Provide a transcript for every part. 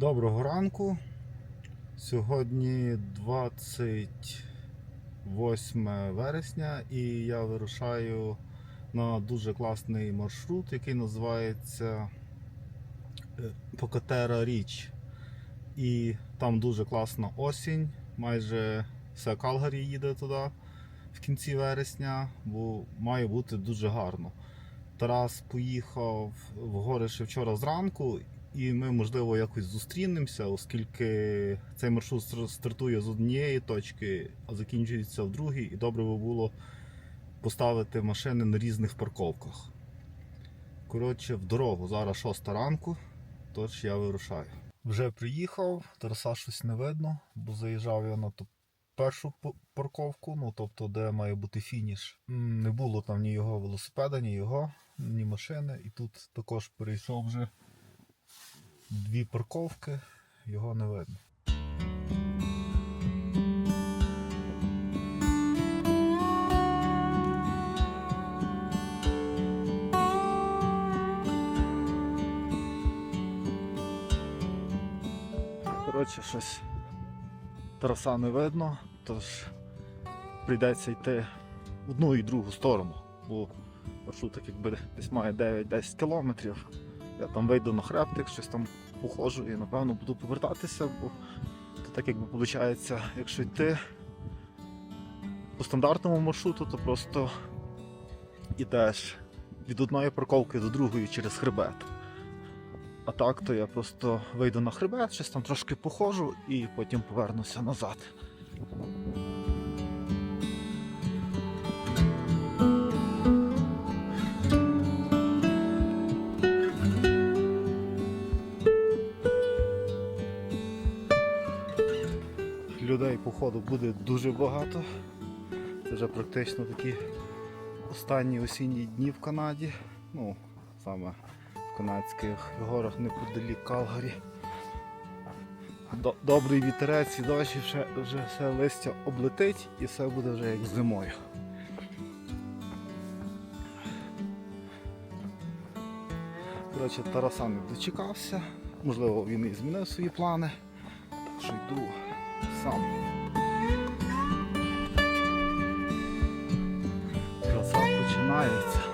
Доброго ранку. Сьогодні 28 вересня і я вирушаю на дуже класний маршрут, який називається е, Покатера Річ. І там дуже класна осінь. Майже все Калгарі їде туди в кінці вересня, бо має бути дуже гарно. Тарас поїхав в гори ще вчора зранку, і ми, можливо, якось зустрінемося, оскільки цей маршрут стартує з однієї точки, а закінчується в другій, і добре би було поставити машини на різних парковках. Коротше, в дорогу зараз 6 ранку, тож я вирушаю. Вже приїхав, Тараса щось не видно, бо заїжджав я на ту першу парковку, ну тобто, де має бути фініш. Не було там ні його велосипеда, ні його, ні машини. І тут також перейшов вже дві парковки, його не видно. Коротше, щось Тараса не видно, тож прийдеться йти в одну і другу сторону, бо маршрут якби десь має 9-10 кілометрів. Я там вийду на хребтик, щось там походжу і напевно буду повертатися, бо то так якби виходить, якщо йти по стандартному маршруту, то просто йдеш від одної парковки до другої через хребет. А так, то я просто вийду на хребет, щось там трошки походжу і потім повернуся назад. Походу, буде дуже багато. Це вже практично такі останні осінні дні в Канаді. Ну, саме в канадських горах неподалік Калгарі. Добрий вітерець і дощ, вже, вже все листя облетить і все буде вже як зимою. Коротше, Тараса не дочекався. Можливо, він і змінив свої плани. Так що йду сам. Починається.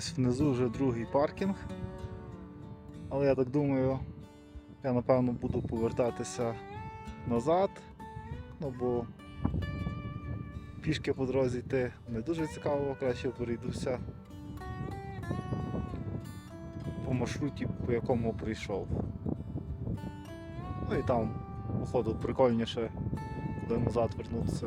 Ось внизу вже другий паркінг. Але я так думаю, я напевно буду повертатися назад, ну бо пішки по дорозі йти не дуже цікаво, краще перейдуся по маршруті, по якому прийшов. Ну і там, походу, прикольніше, коли назад вернутися,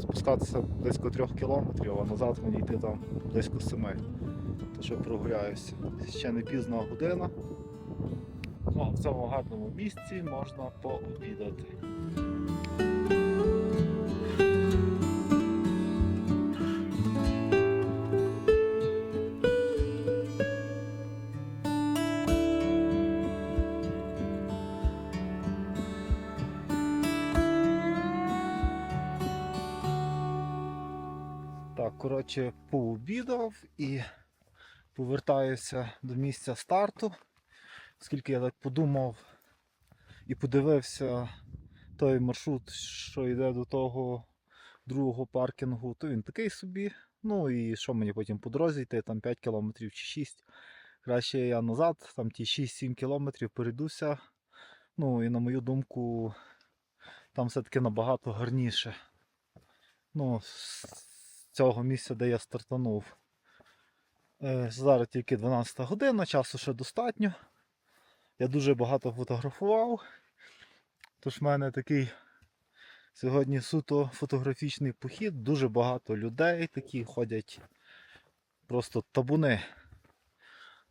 спускатися близько 3 кілометрів, а назад мені йти там близько 7 що прогуляюся. Ще не пізна година. Ну, в цьому гарному місці можна пообідати. Так, коротше, пообідав і повертаюся до місця старту. Оскільки я так подумав і подивився той маршрут, що йде до того другого паркінгу, то він такий собі. Ну і що мені потім по дорозі йти, там 5 кілометрів чи 6. Краще я назад, там ті 6-7 кілометрів перейдуся. Ну і на мою думку, там все-таки набагато гарніше. Ну, з цього місця, де я стартанув. Е, Зараз тільки 12 година, часу ще достатньо. Я дуже багато фотографував. Тож в мене такий сьогодні суто фотографічний похід. Дуже багато людей такі ходять просто табуни.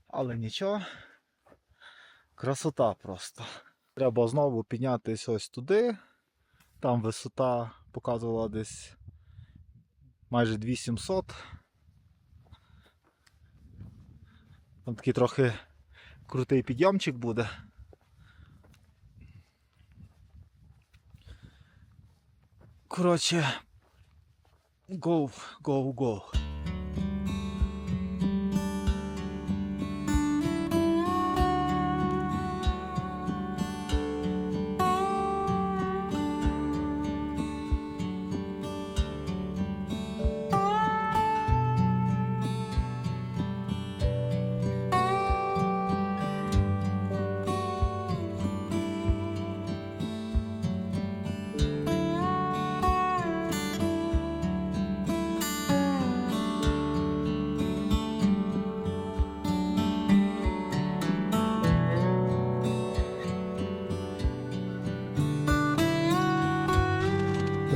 Але нічого. Красота просто. Треба знову піднятися ось туди. Там висота показувала десь майже 2700. Там такий трохи крутий підйомчик буде. Коротше, go, go, go.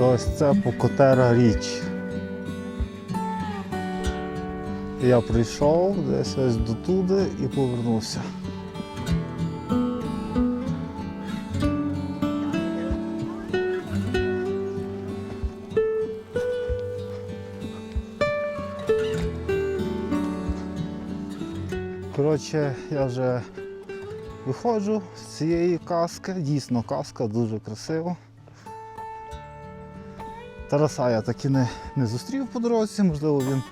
Ось це Покотера річ. Я прийшов десь ось дотуди і повернувся. Коротше, я вже виходжу з цієї каски. Дійсно каска дуже красива. Тараса я так і не, не зустрів по дорозі, можливо, він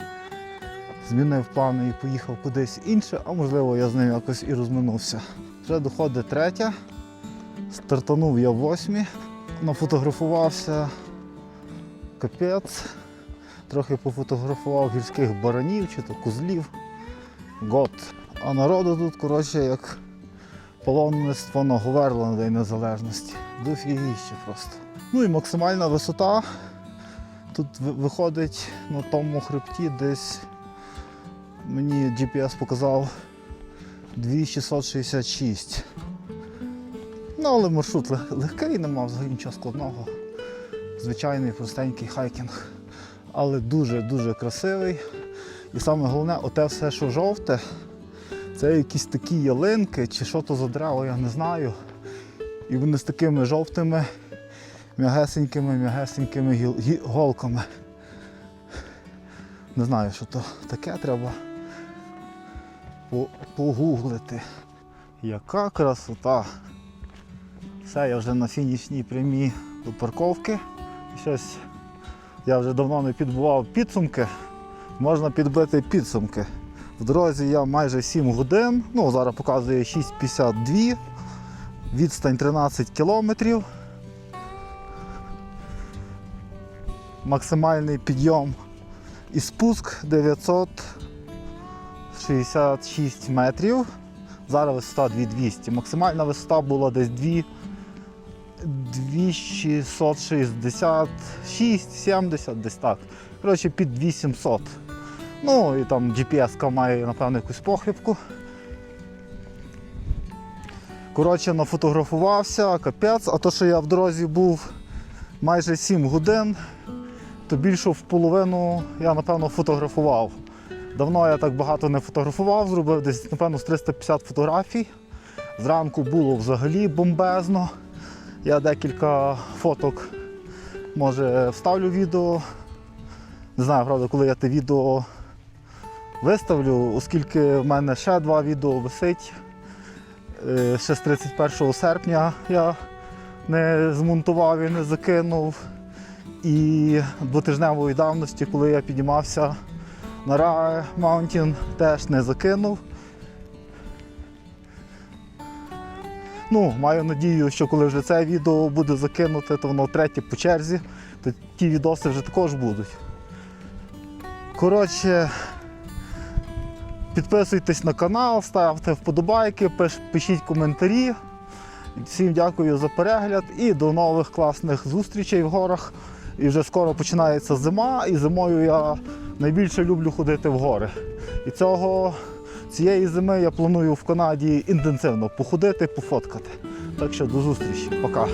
змінив плани і поїхав кудись інше, а можливо я з ним якось і розминувся. Вже доходить третя. Стартанув я в восьмій, нафотографувався капець. Трохи пофотографував гірських баранів чи то козлів. Гот. А народу тут, коротше, як паломництво на Говерло на День Незалежності. Дофігіще просто. Ну і максимальна висота Тут виходить на тому хребті десь мені GPS показав 2666. Ну, але маршрут лег- легкий, нема взагалі нічого складного. Звичайний простенький хайкінг. Але дуже-дуже красивий. І саме головне, оте все, що жовте, це якісь такі ялинки, чи що то за дерева, я не знаю. І вони з такими жовтими м'ягесенькими, м'ягесенькими голками. Не знаю, що то таке треба по- погуглити. Яка красота! Все, я вже на фінішній прямій до парковки. Щось я вже давно не підбував підсумки. Можна підбити підсумки. В дорозі я майже 7 годин, ну зараз показує 6,52, відстань 13 кілометрів. Максимальний підйом і спуск 966 метрів. Зараз висота 2200. Максимальна висота була десь 2 2666, 70, десь так. Коротше, під 2700. Ну і там GPS має, напевно, якусь похибку. Коротше, нафотографувався, капець, а то, що я в дорозі був майже 7 годин, то більше в половину я, напевно, фотографував. Давно я так багато не фотографував, зробив десь, напевно, з 350 фотографій. Зранку було взагалі бомбезно. Я декілька фоток, може, вставлю відео. Не знаю, правда, коли я те відео виставлю, оскільки в мене ще два відео висить. Е, Ще з 31 серпня я не змонтував і не закинув. І двотижневої давності, коли я піднімався на Рае Маунтін, теж не закинув. Ну, маю надію, що коли вже це відео буде закинуте, то воно третє по черзі, то ті відоси вже також будуть. Коротше, підписуйтесь на канал, ставте вподобайки, пиш- пишіть коментарі. Всім дякую за перегляд і до нових класних зустрічей в горах. І вже скоро починається зима, і зимою я найбільше люблю ходити в гори. І цього, цієї зими я планую в Канаді інтенсивно походити, пофоткати. Так що до зустрічі, пока.